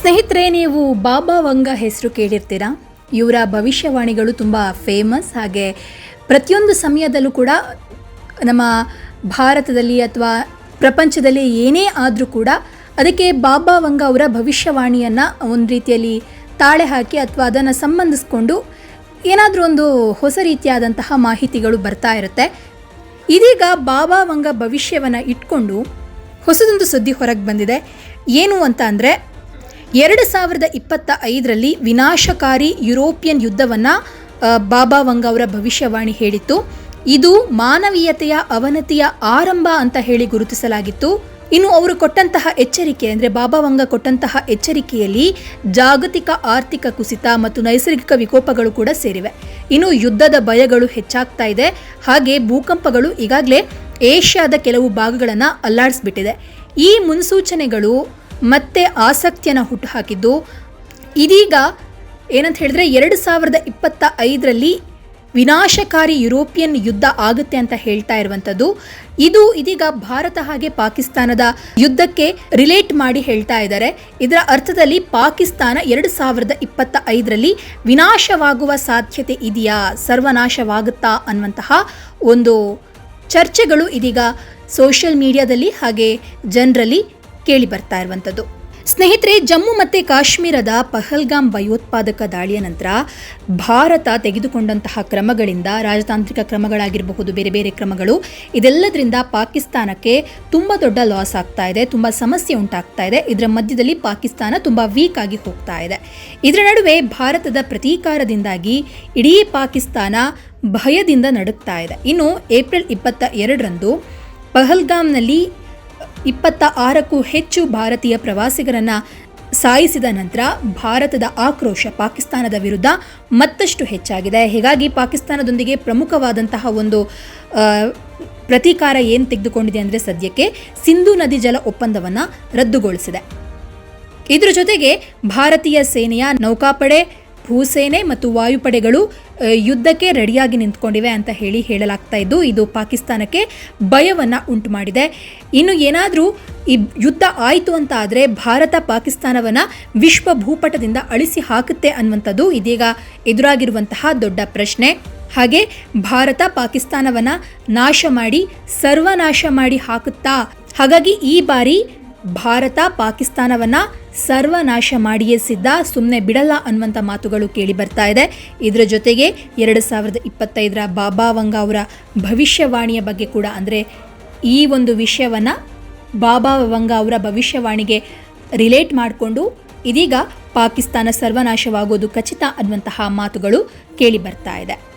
ಸ್ನೇಹಿತರೆ, ನೀವು ಬಾಬಾ ವಂಗ ಹೆಸರು ಕೇಳಿರ್ತೀರಾ? ಇವರ ಭವಿಷ್ಯವಾಣಿಗಳು ತುಂಬ ಫೇಮಸ್ ಹಾಗೆ ಪ್ರತಿಯೊಂದು ಸಮಯದಲ್ಲೂ ಕೂಡ ನಮ್ಮ ಭಾರತದಲ್ಲಿ ಅಥವಾ ಪ್ರಪಂಚದಲ್ಲಿ ಏನೇ ಆದರೂ ಕೂಡ ಅದಕ್ಕೆ ಬಾಬಾ ವಂಗ ಅವರ ಭವಿಷ್ಯವಾಣಿಯನ್ನು ಒಂದು ರೀತಿಯಲ್ಲಿ ತಾಳೆ ಹಾಕಿ ಅಥವಾ ಅದನ್ನು ಸಂಬಂಧಿಸ್ಕೊಂಡು ಏನಾದರೂ ಒಂದು ಹೊಸ ರೀತಿಯಾದಂತಹ ಮಾಹಿತಿಗಳು ಬರ್ತಾ ಇರುತ್ತೆ. ಇದೀಗ ಬಾಬಾ ವಂಗ ಭವಿಷ್ಯವನ್ನು ಇಟ್ಕೊಂಡು ಹೊಸದೊಂದು ಸುದ್ದಿ ಹೊರಗೆ ಬಂದಿದೆ. ಏನು ಅಂತ ಅಂದರೆ ಎರಡು ಸಾವಿರದ ಇಪ್ಪತ್ತ ಐದರಲ್ಲಿ ವಿನಾಶಕಾರಿ ಯುರೋಪಿಯನ್ ಯುದ್ಧವನ್ನು ಬಾಬಾ ವಂಗ ಅವರ ಭವಿಷ್ಯವಾಣಿ ಹೇಳಿತ್ತು. ಇದು ಮಾನವೀಯತೆಯ ಅವನತಿಯ ಆರಂಭ ಅಂತ ಹೇಳಿ ಗುರುತಿಸಲಾಗಿತ್ತು. ಇನ್ನು ಅವರು ಕೊಟ್ಟಂತಹ ಎಚ್ಚರಿಕೆ ಅಂದರೆ ಬಾಬಾ ವಂಗ ಕೊಟ್ಟಂತಹ ಎಚ್ಚರಿಕೆಯಲ್ಲಿ ಜಾಗತಿಕ ಆರ್ಥಿಕ ಕುಸಿತ ಮತ್ತು ನೈಸರ್ಗಿಕ ವಿಕೋಪಗಳು ಕೂಡ ಸೇರಿವೆ. ಇನ್ನು ಯುದ್ಧದ ಭಯಗಳು ಹೆಚ್ಚಾಗ್ತಾ ಇದೆ. ಹಾಗೆ ಭೂಕಂಪಗಳು ಈಗಾಗಲೇ ಏಷ್ಯಾದ ಕೆಲವು ಭಾಗಗಳನ್ನು ಅಲ್ಲಾಡಿಸ್ಬಿಟ್ಟಿದೆ. ಈ ಮುನ್ಸೂಚನೆಗಳು ಮತ್ತೆ ಆಸಕ್ತಿಯನ್ನು ಹುಟ್ಟುಹಾಕಿದ್ದು. ಇದೀಗ ಏನಂತ ಹೇಳಿದ್ರೆ ಎರಡು ಸಾವಿರದ ಇಪ್ಪತ್ತ ಐದರಲ್ಲಿ ವಿನಾಶಕಾರಿ ಯುರೋಪಿಯನ್ ಯುದ್ಧ ಆಗುತ್ತೆ ಅಂತ ಹೇಳ್ತಾ ಇರುವಂಥದ್ದು. ಇದು ಇದೀಗ ಭಾರತ ಹಾಗೆ ಪಾಕಿಸ್ತಾನದ ಯುದ್ಧಕ್ಕೆ ರಿಲೇಟ್ ಮಾಡಿ ಹೇಳ್ತಾ ಇದ್ದಾರೆ. ಇದರ ಅರ್ಥದಲ್ಲಿ ಪಾಕಿಸ್ತಾನ ಎರಡು ಸಾವಿರದ ಇಪ್ಪತ್ತ ಐದರಲ್ಲಿ ವಿನಾಶವಾಗುವ ಸಾಧ್ಯತೆ ಇದೆಯಾ, ಸರ್ವನಾಶವಾಗುತ್ತಾ ಅನ್ನುವಂತಹ ಒಂದು ಚರ್ಚೆಗಳು ಇದೀಗ ಸೋಷಿಯಲ್ ಮೀಡಿಯಾದಲ್ಲಿ ಹಾಗೆ ಜನರಲ್ಲಿ ಕೇಳಿ ಬರ್ತಾ ಇರುವಂಥದ್ದು. ಸ್ನೇಹಿತರೆ, ಜಮ್ಮು ಮತ್ತು ಕಾಶ್ಮೀರದ ಪಹಲ್ಗಾಮ್ ಭಯೋತ್ಪಾದಕ ದಾಳಿಯ ನಂತರ ಭಾರತ ತೆಗೆದುಕೊಂಡಂತಹ ಕ್ರಮಗಳಿಂದ, ರಾಜತಾಂತ್ರಿಕ ಕ್ರಮಗಳಾಗಿರಬಹುದು, ಬೇರೆ ಬೇರೆ ಕ್ರಮಗಳು, ಇದೆಲ್ಲದರಿಂದ ಪಾಕಿಸ್ತಾನಕ್ಕೆ ತುಂಬ ದೊಡ್ಡ ಲಾಸ್ ಆಗ್ತಾ ಇದೆ, ತುಂಬ ಸಮಸ್ಯೆ ಉಂಟಾಗ್ತಾ ಇದೆ. ಇದರ ಮಧ್ಯದಲ್ಲಿ ಪಾಕಿಸ್ತಾನ ತುಂಬ ವೀಕ್ ಆಗಿ ಹೋಗ್ತಾ ಇದೆ. ಇದರ ನಡುವೆ ಭಾರತದ ಪ್ರತೀಕಾರದಿಂದಾಗಿ ಇಡೀ ಪಾಕಿಸ್ತಾನ ಭಯದಿಂದ ನಡುಗ್ತಾ ಇದೆ. ಇನ್ನು ಏಪ್ರಿಲ್ ಇಪ್ಪತ್ತ ಎರಡರಂದು ಪಹಲ್ಗಾಮ್ನಲ್ಲಿ ಇಪ್ಪತ್ತ ಆರಕ್ಕೂ ಹೆಚ್ಚು ಭಾರತೀಯ ಪ್ರವಾಸಿಗರನ್ನ ಸಾಯಿಸಿದ ನಂತರ ಭಾರತದ ಆಕ್ರೋಶ ಪಾಕಿಸ್ತಾನದ ವಿರುದ್ಧ ಮತ್ತಷ್ಟು ಹೆಚ್ಚಾಗಿದೆ. ಹೀಗಾಗಿ ಪಾಕಿಸ್ತಾನದೊಂದಿಗೆ ಪ್ರಮುಖವಾದಂತಹ ಒಂದು ಪ್ರತೀಕಾರ ಏನು ತೆಗೆದುಕೊಂಡಿದೆ ಅಂದರೆ ಸದ್ಯಕ್ಕೆ ಸಿಂಧು ನದಿ ಜಲ ಒಪ್ಪಂದವನ್ನು ರದ್ದುಗೊಳಿಸಿದೆ. ಇದರ ಜೊತೆಗೆ ಭಾರತೀಯ ಸೇನೆಯ ನೌಕಾಪಡೆ ಭೂಸೇನೆ ಮತ್ತು ವಾಯುಪಡೆಗಳು ಯುದ್ಧಕ್ಕೆ ರೆಡಿಯಾಗಿ ನಿಂತ್ಕೊಂಡಿವೆ ಅಂತ ಹೇಳಿ ಹೇಳಲಾಗ್ತಾ ಇದ್ದು, ಇದು ಪಾಕಿಸ್ತಾನಕ್ಕೆ ಭಯವನ್ನು ಉಂಟು ಮಾಡಿದೆ ಇನ್ನು ಏನಾದರೂ ಈ ಯುದ್ಧ ಆಯಿತು ಅಂತ ಆದರೆ ಭಾರತ ಪಾಕಿಸ್ತಾನವನ್ನು ವಿಶ್ವ ಭೂಪಟದಿಂದ ಅಳಿಸಿ ಹಾಕುತ್ತೆ ಅನ್ನುವಂಥದ್ದು ಇದೀಗ ಎದುರಾಗಿರುವಂತಹ ದೊಡ್ಡ ಪ್ರಶ್ನೆ. ಹಾಗೆ ಭಾರತ ಪಾಕಿಸ್ತಾನವನ್ನು ನಾಶ ಮಾಡಿ, ಸರ್ವನಾಶ ಮಾಡಿ ಹಾಕುತ್ತಾ? ಹಾಗಾಗಿ ಈ ಬಾರಿ ಭಾರತ ಪಾಕಿಸ್ತಾನವನ್ನ ಸರ್ವನಾಶ ಮಾಡಿಯೇ ಸಿದ್ಧ ಸುಮ್ಮನೆ ಬಿಡಲ್ಲ ಅನ್ನುವಂಥ ಮಾತುಗಳು ಕೇಳಿ ಬರ್ತಾ ಇದೆ. ಇದರ ಜೊತೆಗೆ ಎರಡು ಸಾವಿರದ ಇಪ್ಪತ್ತೈದರ ಬಾಬಾ ವಂಗ ಅವರ ಭವಿಷ್ಯವಾಣಿಯ ಬಗ್ಗೆ ಕೂಡ ಅಂದರೆ ಈ ಒಂದು ವಿಷಯವನ್ನು ಬಾಬಾ ವಂಗ ಅವರ ಭವಿಷ್ಯವಾಣಿಗೆ ರಿಲೇಟ್ ಮಾಡಿಕೊಂಡು ಇದೀಗ ಪಾಕಿಸ್ತಾನ ಸರ್ವನಾಶವಾಗೋದು ಖಚಿತ ಅನ್ನುವಂತಹ ಮಾತುಗಳು ಕೇಳಿ ಬರ್ತಾ ಇದೆ.